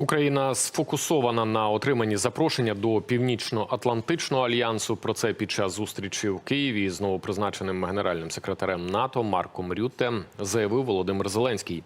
Україна сфокусована на отриманні запрошення до північно-атлантичного альянсу. Про це під час зустрічі в Києві з новопризначеним генеральним секретарем НАТО Марком Рютте заявив Володимир Зеленський.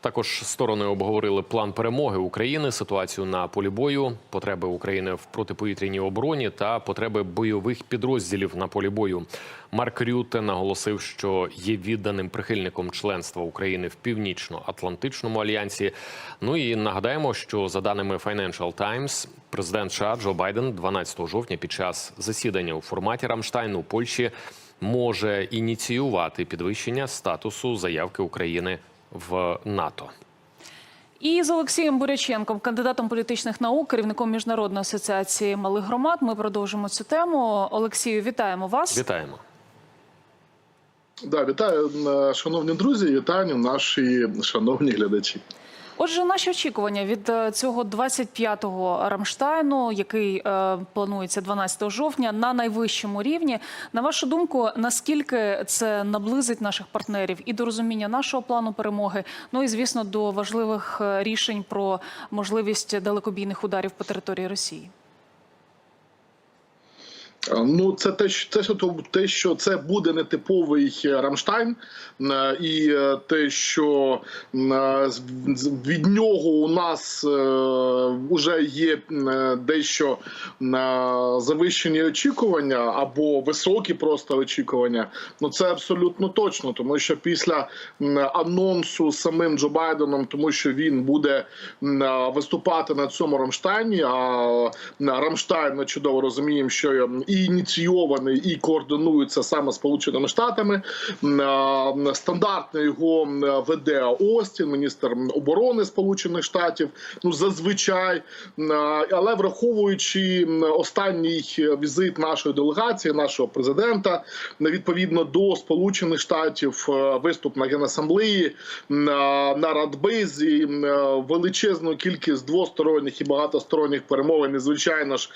Також сторони обговорили план перемоги України, ситуацію на полі бою, потреби України в протиповітряній обороні та потреби бойових підрозділів на полі бою. Марк Рютте наголосив, що є відданим прихильником членства України в північно-атлантичному альянсі. Ну і нагадаємо, що за даними Financial Times, президент США Джо Байден 12 жовтня під час засідання у форматі Рамштайн у Польщі може ініціювати підвищення статусу заявки України в НАТО. І з Олексієм Буряченком, кандидатом політичних наук, керівником міжнародної асоціації малих громад, ми продовжимо цю тему. Олексію, вітаємо вас. Вітаємо. Да, вітаю, шановні друзі, вітаю наші шановні глядачі. Отже, наші очікування від е, цього 25-го Рамштайну, який е, планується 12 жовтня, на найвищому рівні. На вашу думку, наскільки це наблизить наших партнерів і до розуміння нашого плану перемоги? Ну і звісно, до важливих е, рішень про можливість далекобійних ударів по території Росії? Е, Ну, це те, що те, що те, що це буде нетиповий е, Рамштайн, е, і те, що від нього у нас вже є дещо завищені очікування або високі просто очікування. Ну це абсолютно точно, тому що після анонсу самим Джо Байденом, тому що він буде виступати на цьому Рамштайні. А Рамштайн ми чудово розуміємо, що м, ініційований, і координується саме Сполученими Штатами. Стандартно його веде Остін, міністр оборони Сполучених Штатів. Ну зазвичай, але враховуючи останній візит нашої делегації, нашого президента, відповідно до Сполучених Штатів, е, виступ на генасамблеї на Радбезі, е, величезну кількість двосторонніх і багатосторонніх перемовин, і звичайно ж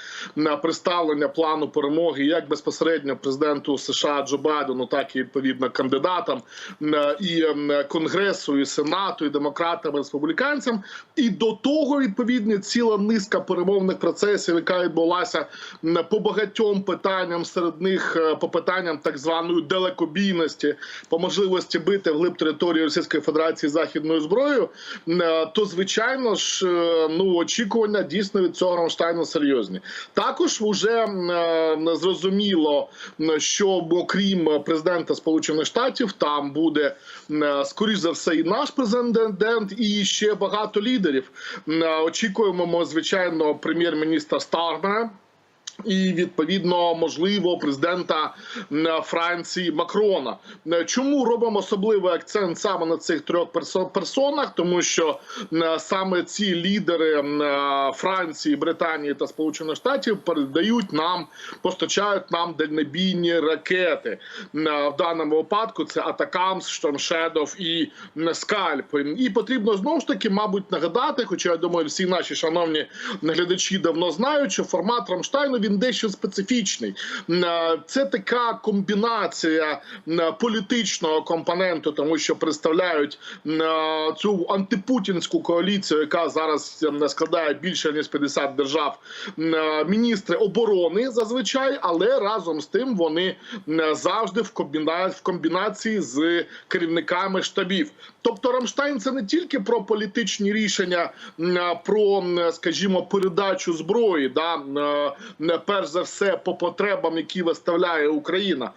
представлення плану перемоги як безпосередньо президенту США Джо Байдену, так і відповідно кандидатам і Конгресу, і Сенату, і демократам, і республіканцям. І до того відповідно ціла низка перемовних процесів, яка відбулася по багатьом питанням. Серед них е, по питанням так званої далекобійності, по можливості бити вглиб території Російської Федерації західною зброєю. е, То звичайно ж, е, ну очікування дійсно від цього Рамштайну серйозні. Також вже м, е, зрозуміло, що окрім президента Сполучених Штатів, там буде скоріш за все і наш президент, і ще багато лідерів. Очікуємо, звичайно, прем'єр-міністра Стармера. І відповідно можливо президента Франції Макрона. Чому робимо особливий акцент саме на цих трьох персо- персонах? Тому що саме ці лідери е, Франції, Британії та Сполучених Штатів передають нам, постачають нам дальнобійні ракети. Е, В даному випадку це Атакамс, Shadow і Скальп. І потрібно знову ж таки, мабуть, нагадати, хоча я думаю, всі наші шановні глядачі давно знають, що формат Рамштайну він дещо специфічний. Це така комбінація політичного компоненту, тому що представляють цю антипутінську коаліцію, яка зараз складає більше ніж 50 держав. Міністри оборони зазвичай, але разом з тим вони завжди в комбінації, з керівниками штабів. Тобто Рамштайн це не тільки про політичні рішення, про, скажімо, передачу зброї, да перш за все по потребам, які виставляє Україна,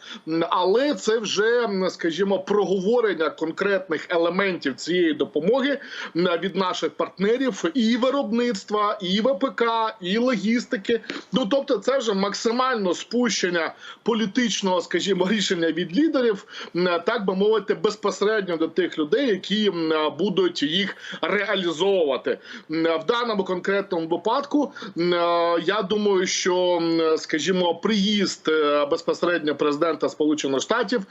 але це вже, скажімо, проговорення конкретних елементів цієї допомоги від наших партнерів і виробництва, і ВПК, і логістики. Ну тобто, це вже максимально спущення політичного, скажімо, рішення від лідерів, так би мовити, безпосередньо до тих людей, які будуть їх реалізовувати в даному конкретному випадку. Я думаю, що скажімо, приїзд е, безпосередньо президента Сполучених Штатів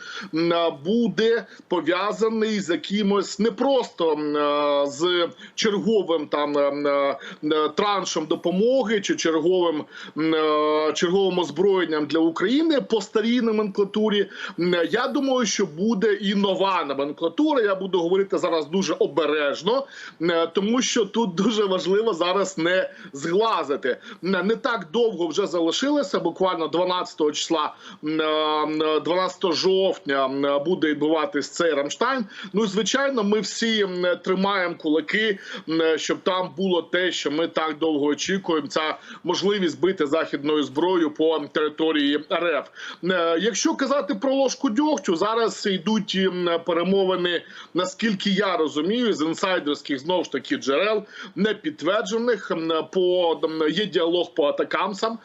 буде пов'язаний з якимось не просто е, з черговим там е, траншем допомоги чи черговим черговим озброєнням для України по старій номенклатурі. Я думаю, що буде і нова номенклатура. Я буду говорити зараз дуже обережно, тому що тут дуже важливо зараз не зглазити. Не так довго вже залишилося. Буквально 12 числа, м, е, 12 жовтня буде відбуватись цей Рамштайн. Ну звичайно, ми всі тримаємо кулаки, щоб там було те, що ми так довго очікуємо. Ця можливість бити західною зброєю по території РФ. Е, Якщо казати про ложку дьогтю, зараз йдуть перемовини, наскільки я розумію, з інсайдерських знову ж таки джерел не підтверджених. По є діалог по атакамсам,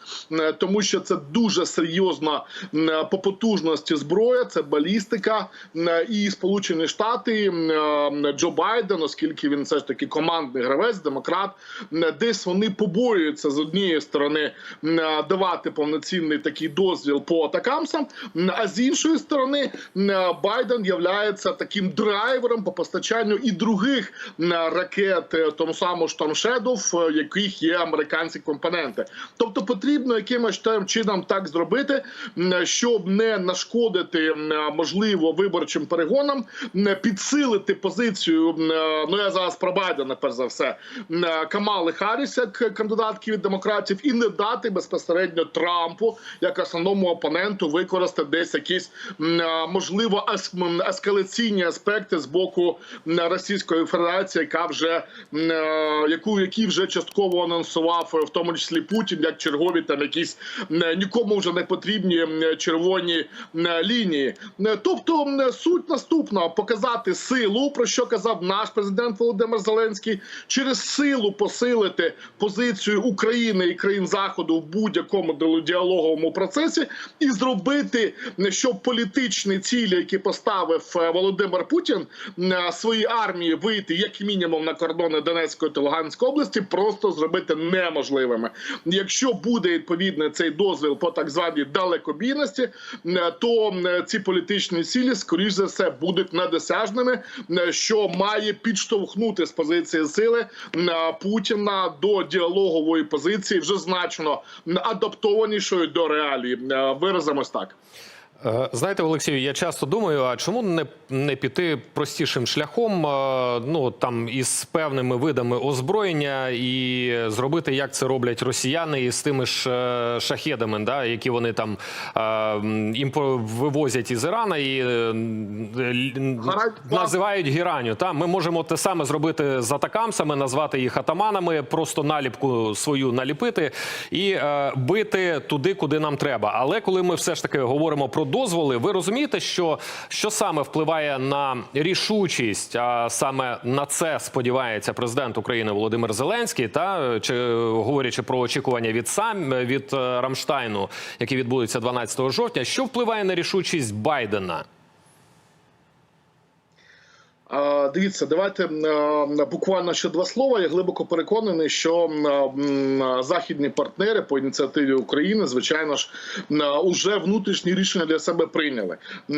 тому що це дуже серйозна по потужності зброя, це балістика і Сполучені Штати е, Джо Байден, оскільки він все ж таки командний гравець, демократ, десь вони побоюються з однієї сторони е, давати повноцінний такий дозвіл по атакамсам, а з іншої сторони е, Байден являється таким драйвером по постачанню і других ракет, е, тому самому Shadow, в яких є американські компоненти. Тобто потрібно якимось там чином так зробити, щоб не нашкодити можливо виборчим перегонам, м, підсилити позицію. Ну я зараз про Байдена, перш за все, Камали Харріс як кандидатки від демократів, і не дати безпосередньо Трампу як основному опоненту використати десь якісь можливо ес- ескалаційні аспекти з боку Російської Федерації, яка вже яку які вже частково анонсував, в тому числі Путін, як чергові там якісь нікому вже не потрібні червоні лінії. Тобто суть наступна: показати силу, про що казав наш президент Володимир Зеленський, через силу посилити позицію України і країн Заходу в будь-якому діалоговому процесі, і зробити, щоб політичні цілі, які поставив е, Володимир Путін е, своїй армії вийти як мінімум на кордони Донецької та Луганської області, просто зробити неможливими. Якщо буде відповідний цей дозвіл по так званій далекобійності, е, то е, ці політичні цілі, скоріш за все, будуть недосяжними, е, що має підштовхнути з позиції сили Путіна до діалогової позиції, вже значно адаптованішою до реалій. Е, Виразимось так. Е, Знаєте, Олексію, я часто думаю, а чому не, не піти простішим шляхом, е, ну там із певними видами озброєння і зробити, як це роблять росіяни із тими ж е, шахедами, да, які вони там е, вивозять із Ірана і називають гіранню. Та ми можемо те саме зробити з атакамсами, назвати їх атаманами, просто наліпку свою наліпити і бити туди, куди нам треба. Але коли ми все ж таки говоримо про дозволи, ви розумієте, що, що саме впливає на рішучість, а саме на це сподівається президент України Володимир Зеленський, та чи говорячи про очікування від сам від е, Рамштайну, які відбудуться 12 жовтня, що впливає на рішучість Байдена? Дивіться, давайте е, буквально ще два слова. Я глибоко переконаний, що м, м, західні партнери по ініціативі України, звичайно ж, уже внутрішні рішення для себе прийняли. Е,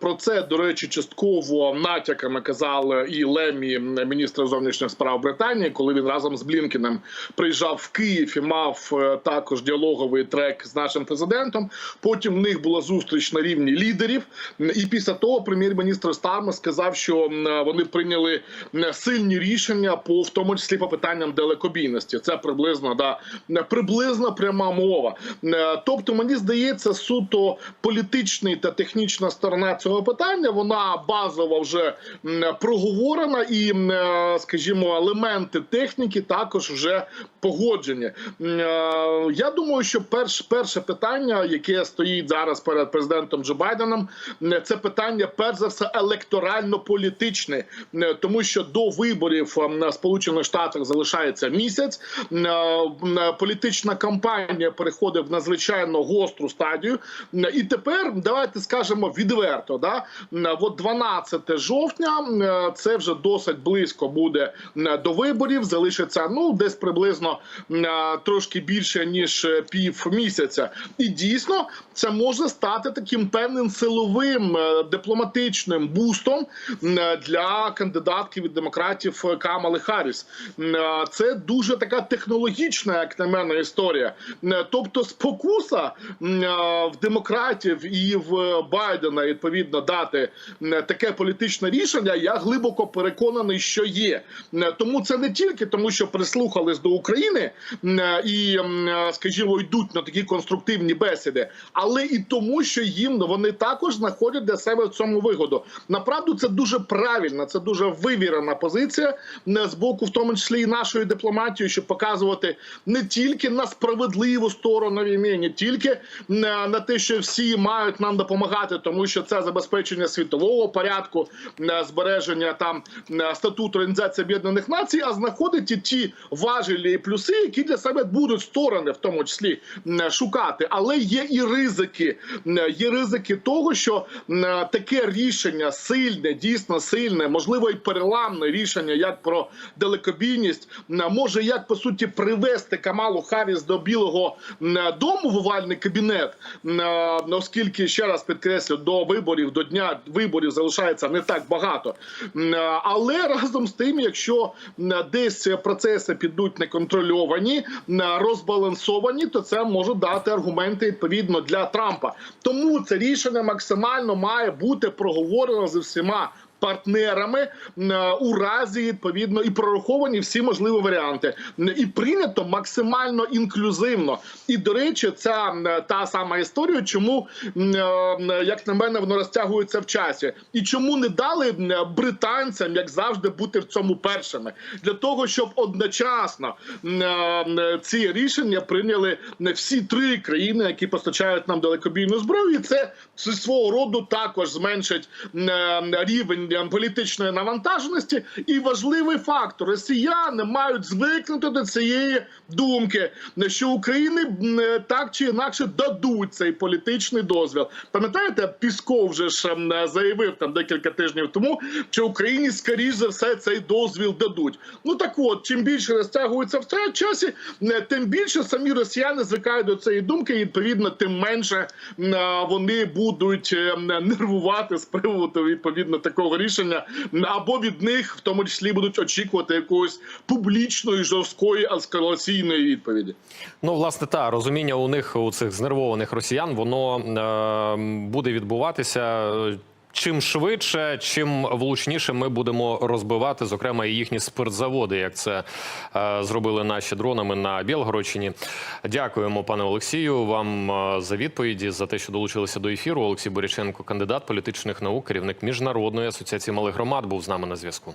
Про це до речі, частково натяками казав і Лемі, міністр зовнішніх справ Британії, коли він разом з Блінкеном приїжджав в Київ і мав е, також діалоговий трек з нашим президентом. Потім в них була зустріч на рівні лідерів. І після того прем'єр-міністр Стармер сказав, що вони прийняли м, сильні рішення по в тому числі по питанням далекобійності. Це приблизно да приблизно пряма мова. Е, Тобто, мені здається, суто політичний та технічна сторона цього питання вона базово вже проговорена, і е, скажімо, елементи техніки також вже погоджені. Е, Я думаю, що перш, перше питання, яке стоїть зараз перед президентом Джо Байденом, це питання перш за все електорально-політичне, е, тому що до виборів е, на Сполучених Штатах залишається місяць. Е, е, Політична кампанія переходить в надзвичайно гостру стадію. І тепер давайте скажемо відверто. Да? От 12 жовтня це вже досить близько буде до виборів. Залишиться ну десь приблизно трошки більше ніж пів місяця. І дійсно це може стати таким певним силовим дипломатичним бустом для кандидатки від демократів е, Камали Харріс. Е, Це дуже така технологічна, як на мене, історія. Е, Тобто, спокуса в демократів і в Байдена відповідно дати таке політичне рішення. Я глибоко переконаний, що є. Тому це не тільки тому, що прислухались до України і, скажімо, йдуть на такі конструктивні бесіди, але і тому, що їм вони також знаходять для себе в цьому вигоду. Направду це дуже правильна, це дуже вивірена позиція е, з боку, в тому числі і нашої дипломатії, щоб показувати не тільки на справедливу сторону війни, не тільки на, на те, що всі мають нам допомагати, тому що це забезпечення світового порядку, е, збереження там е, статуту Організації Об'єднаних Націй, а знаходить і ті важелі і плюси, які для себе будуть сторони, в тому числі е, шукати. Але є і ризики. Е, Є ризики того, що е, таке рішення сильне, дійсно сильне, можливо, і переламне рішення, як про далекобійність, е, може як по суті привести Камалу Харріс до Білого е, дому в овальний кабінет, е, оскільки ще раз підкреслю, до виборів, до дня виборів залишається не так багато. Але разом з тим, якщо десь процеси підуть неконтрольовані, розбалансовані, то це може дати аргументи відповідно для Трампа. Тому це рішення максимально має бути проговорено зі всіма. Партнерами е, у разі відповідно і прораховані всі можливі варіанти, і прийнято максимально інклюзивно. І до речі, ця та сама історія, чому е, як на мене воно розтягується в часі, і чому не дали британцям, як завжди, бути в цьому першими? Для того, щоб одночасно е, ці рішення прийняли всі три країни, які постачають нам далекобійну зброю, і це свого роду також зменшить е, рівень е, політичної навантаженості. І важливий фактор: росіяни мають звикнути до цієї думки, що України е, так чи інакше дадуть цей політичний дозвіл. Пам'ятаєте, Пісков вже ж е, заявив там декілька тижнів тому, що Україні скоріш за все цей дозвіл дадуть. Ну так от, чим більше розтягується в цьому часі, е, тим більше самі росіяни звикають до цієї думки, і відповідно, тим менше вони будуть нервувати з приводу відповідно такого рішення, або від них в тому числі будуть очікувати якоїсь публічної жорсткої ескалаційної відповіді. Ну, власне, та розуміння у них у цих знервованих росіян, воно е, буде відбуватися. Чим швидше, чим влучніше ми будемо розбивати, зокрема, і їхні спиртзаводи, як це е, зробили наші дронами на Білгородщині. Дякуємо, пане Олексію, вам е, за відповіді за те, що долучилися до ефіру. Олексій Боріченко, кандидат політичних наук, керівник міжнародної асоціації малих громад, був з нами на зв'язку.